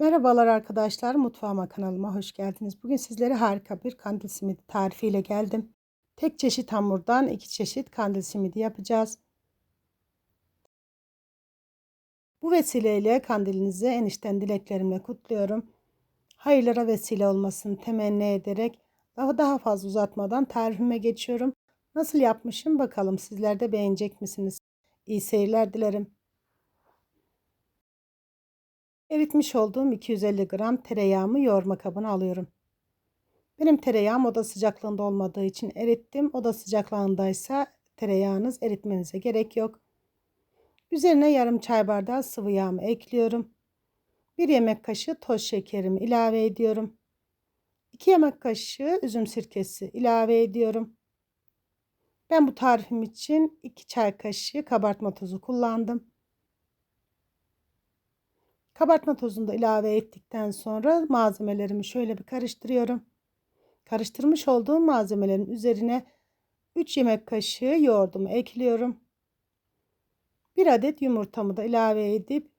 Merhabalar arkadaşlar, mutfağıma kanalıma hoş geldiniz. Bugün sizlere harika bir kandil simidi tarifiyle geldim. Tek çeşit hamurdan iki çeşit kandil simidi yapacağız. Bu vesileyle kandilinizi enişten dileklerimle kutluyorum. Hayırlara vesile olmasını temenni ederek daha daha fazla uzatmadan tarifime geçiyorum. Nasıl yapmışım bakalım sizler de beğenecek misiniz? İyi seyirler dilerim. Eritmiş olduğum 250 gram tereyağımı yoğurma kabına alıyorum. Benim tereyağım oda sıcaklığında olmadığı için erittim. Oda sıcaklığındaysa tereyağınız eritmenize gerek yok. Üzerine yarım çay bardağı sıvı yağımı ekliyorum. 1 yemek kaşığı toz şekerimi ilave ediyorum. 2 yemek kaşığı üzüm sirkesi ilave ediyorum. Ben bu tarifim için 2 çay kaşığı kabartma tozu kullandım. Kabartma tozunu da ilave ettikten sonra malzemelerimi şöyle bir karıştırıyorum. Karıştırmış olduğum malzemelerin üzerine 3 yemek kaşığı yoğurdumu ekliyorum. 1 adet yumurtamı da ilave edip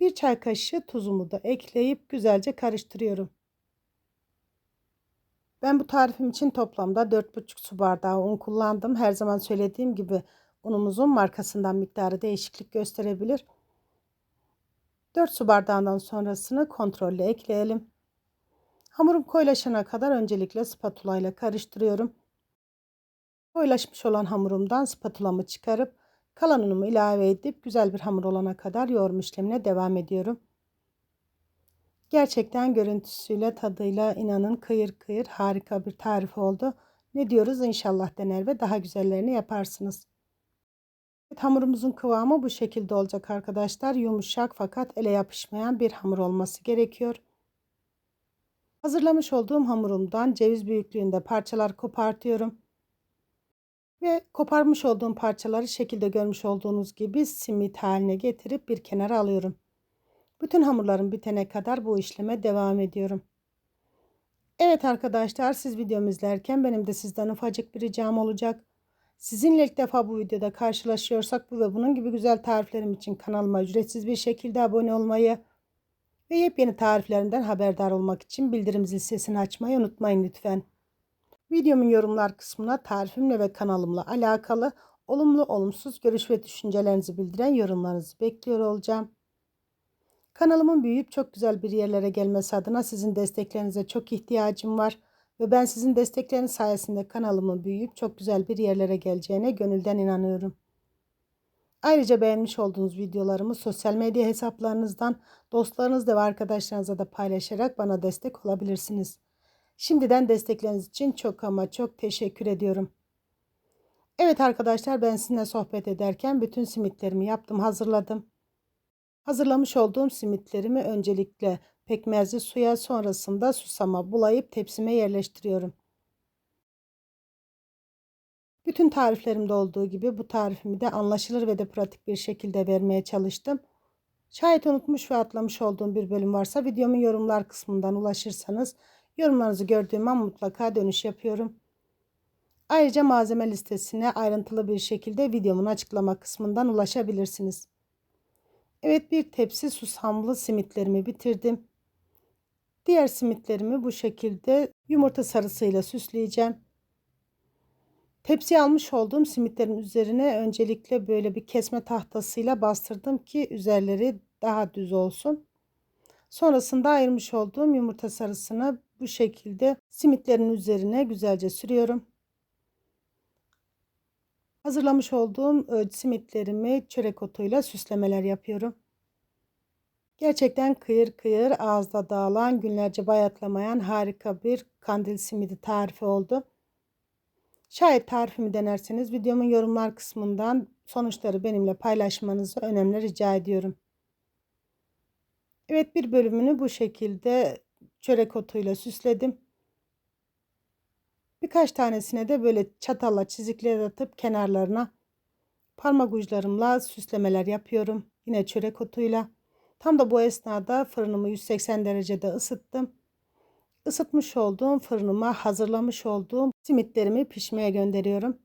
1 çay kaşığı tuzumu da ekleyip güzelce karıştırıyorum. Ben bu tarifim için toplamda 4,5 su bardağı un kullandım. Her zaman söylediğim gibi unumuzun markasından miktarı değişiklik gösterebilir. 4 su bardağından sonrasını kontrollü ekleyelim. Hamurum koyulaşana kadar öncelikle spatula ile karıştırıyorum. Koyulaşmış olan hamurumdan spatulamı çıkarıp kalan unumu ilave edip güzel bir hamur olana kadar yoğurma işlemine devam ediyorum. Gerçekten görüntüsüyle tadıyla inanın kıyır kıyır harika bir tarif oldu. Ne diyoruz inşallah dener ve daha güzellerini yaparsınız. Hamurumuzun kıvamı bu şekilde olacak arkadaşlar. Yumuşak fakat ele yapışmayan bir hamur olması gerekiyor. Hazırlamış olduğum hamurumdan ceviz büyüklüğünde parçalar kopartıyorum. Ve koparmış olduğum parçaları şekilde görmüş olduğunuz gibi simit haline getirip bir kenara alıyorum. Bütün hamurlarım bitene kadar bu işleme devam ediyorum. Evet arkadaşlar siz videomu izlerken benim de sizden ufacık bir ricam olacak. Sizinle ilk defa bu videoda karşılaşıyorsak bu ve bunun gibi güzel tariflerim için kanalıma ücretsiz bir şekilde abone olmayı ve yepyeni tariflerimden haberdar olmak için bildirim zil sesini açmayı unutmayın lütfen. Videomun yorumlar kısmına tarifimle ve kanalımla alakalı olumlu olumsuz görüş ve düşüncelerinizi bildiren yorumlarınızı bekliyor olacağım. Kanalımın büyüyüp çok güzel bir yerlere gelmesi adına sizin desteklerinize çok ihtiyacım var. Ve ben sizin destekleriniz sayesinde kanalımın büyüyüp çok güzel bir yerlere geleceğine gönülden inanıyorum. Ayrıca beğenmiş olduğunuz videolarımı sosyal medya hesaplarınızdan dostlarınızla ve arkadaşlarınızla da paylaşarak bana destek olabilirsiniz. Şimdiden destekleriniz için çok ama çok teşekkür ediyorum. Evet arkadaşlar ben sizinle sohbet ederken bütün simitlerimi yaptım hazırladım. Hazırlamış olduğum simitlerimi öncelikle pekmezli suya sonrasında susama bulayıp tepsime yerleştiriyorum. Bütün tariflerimde olduğu gibi bu tarifimi de anlaşılır ve de pratik bir şekilde vermeye çalıştım. Şayet unutmuş ve atlamış olduğum bir bölüm varsa videomun yorumlar kısmından ulaşırsanız yorumlarınızı gördüğüm an mutlaka dönüş yapıyorum. Ayrıca malzeme listesine ayrıntılı bir şekilde videomun açıklama kısmından ulaşabilirsiniz. Evet bir tepsi susamlı simitlerimi bitirdim. Diğer simitlerimi bu şekilde yumurta sarısıyla süsleyeceğim. Tepsiye almış olduğum simitlerin üzerine öncelikle böyle bir kesme tahtasıyla bastırdım ki üzerleri daha düz olsun. Sonrasında ayırmış olduğum yumurta sarısını bu şekilde simitlerin üzerine güzelce sürüyorum. Hazırlamış olduğum simitlerimi çörek otuyla süslemeler yapıyorum. Gerçekten kıyır kıyır ağızda dağılan günlerce bayatlamayan harika bir kandil simidi tarifi oldu. Şayet tarifimi denerseniz videomun yorumlar kısmından sonuçları benimle paylaşmanızı önemli rica ediyorum. Evet bir bölümünü bu şekilde çörek otuyla süsledim. Birkaç tanesine de böyle çatalla çizikler atıp kenarlarına parmak uçlarımla süslemeler yapıyorum. Yine çörek otuyla. Tam da bu esnada fırınımı 180 derecede ısıttım. Isıtmış olduğum fırınıma hazırlamış olduğum simitlerimi pişmeye gönderiyorum.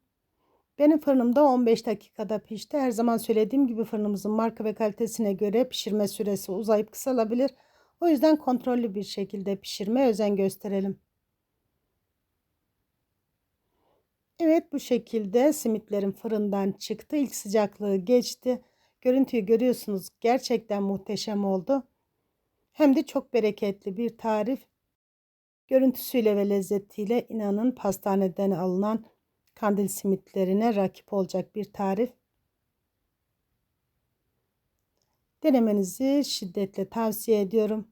Benim fırınımda 15 dakikada pişti. Her zaman söylediğim gibi fırınımızın marka ve kalitesine göre pişirme süresi uzayıp kısalabilir. O yüzden kontrollü bir şekilde pişirmeye özen gösterelim. Evet bu şekilde simitlerim fırından çıktı. İlk sıcaklığı geçti. Görüntüyü görüyorsunuz. Gerçekten muhteşem oldu. Hem de çok bereketli bir tarif. Görüntüsüyle ve lezzetiyle inanın pastaneden alınan kandil simitlerine rakip olacak bir tarif. Denemenizi şiddetle tavsiye ediyorum.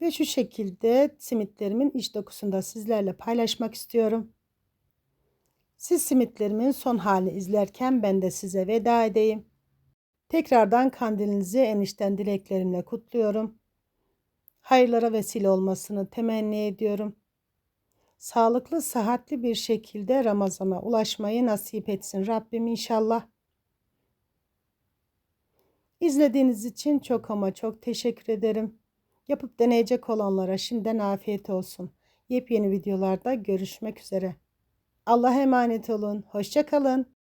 Ve şu şekilde simitlerimin iç dokusunu da sizlerle paylaşmak istiyorum. Siz simitlerimin son halini izlerken ben de size veda edeyim. Tekrardan kandilinizi enişten dileklerimle kutluyorum. Hayırlara vesile olmasını temenni ediyorum. Sağlıklı, sıhhatli bir şekilde Ramazan'a ulaşmayı nasip etsin Rabbim inşallah. İzlediğiniz için çok ama çok teşekkür ederim. Yapıp deneyecek olanlara şimdiden afiyet olsun. Yepyeni videolarda görüşmek üzere. Allah'a emanet olun. Hoşçakalın.